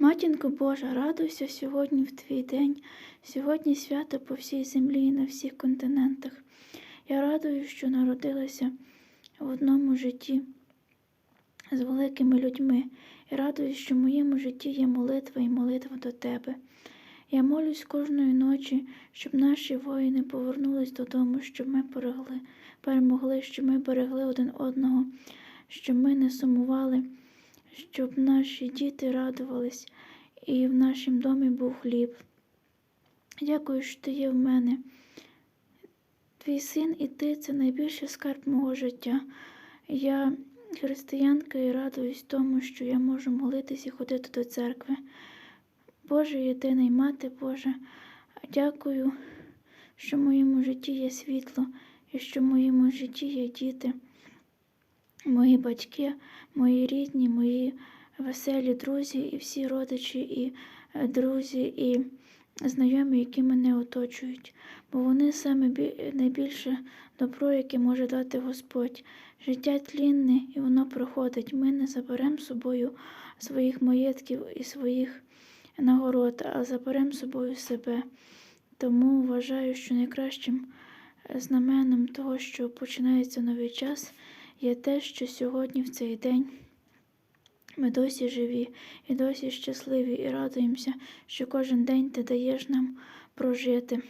Матінко Божа, радуйся сьогодні в твій день, сьогодні свято по всій землі і на всіх континентах. Я радую, що народилася в одному житті з великими людьми, і радуюсь, що в моєму житті є молитва і молитва до тебе. Я молюсь кожної ночі, щоб наші воїни повернулись додому, щоб ми перегли, перемогли, щоб ми берегли один одного, щоб ми не сумували, щоб наші діти радувались, і в нашому домі був хліб. Дякую, що ти є в мене. Твій син і ти це найбільший скарб мого життя. Я християнка і радуюсь тому, що я можу молитись і ходити до церкви. Боже єдиний мати Божа, дякую, що в моєму житті є світло і що в моєму житті є діти, мої батьки, мої рідні, мої веселі друзі і всі родичі і е, друзі і знайомі, які мене оточують, бо вони саме найбільше добро, яке може дати Господь. Життя тлінне, і воно проходить. Ми не заберемо собою своїх маєтків і своїх нагород, а заберемо собою себе. Тому вважаю, що найкращим е, знаменом того, що починається новий час, є те, що сьогодні, в цей день, ми досі живі і досі щасливі, і радуємося, що кожен день ти даєш нам прожити.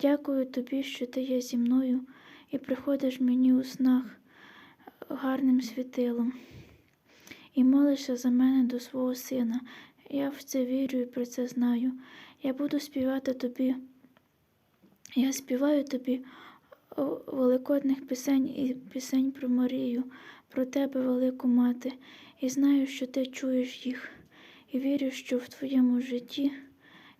Дякую тобі, що ти є зі мною і приходиш мені у снах гарним світилом. І молишся за мене до свого сина. Я в це вірю і про це знаю. Я буду співати тобі. Я співаю тобі великодних пісень і пісень про Марію, про тебе, велику мати, і знаю, що ти чуєш їх, і вірю, що в твоєму житті,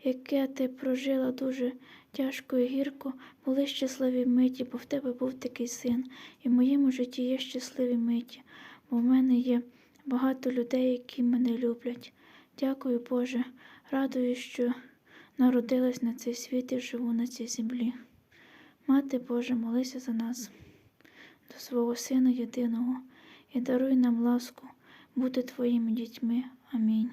яке ти прожила дуже тяжко і гірко, були щасливі миті, бо в тебе був такий син, і в моєму житті є щасливі миті, бо в мене є багато людей, які мене люблять. Дякую, Боже, радую, що народилась на цей світ і живу на цій землі. Мати Божа, молися за нас, до свого Сина єдиного, і даруй нам ласку бути Твоїми дітьми. Амінь.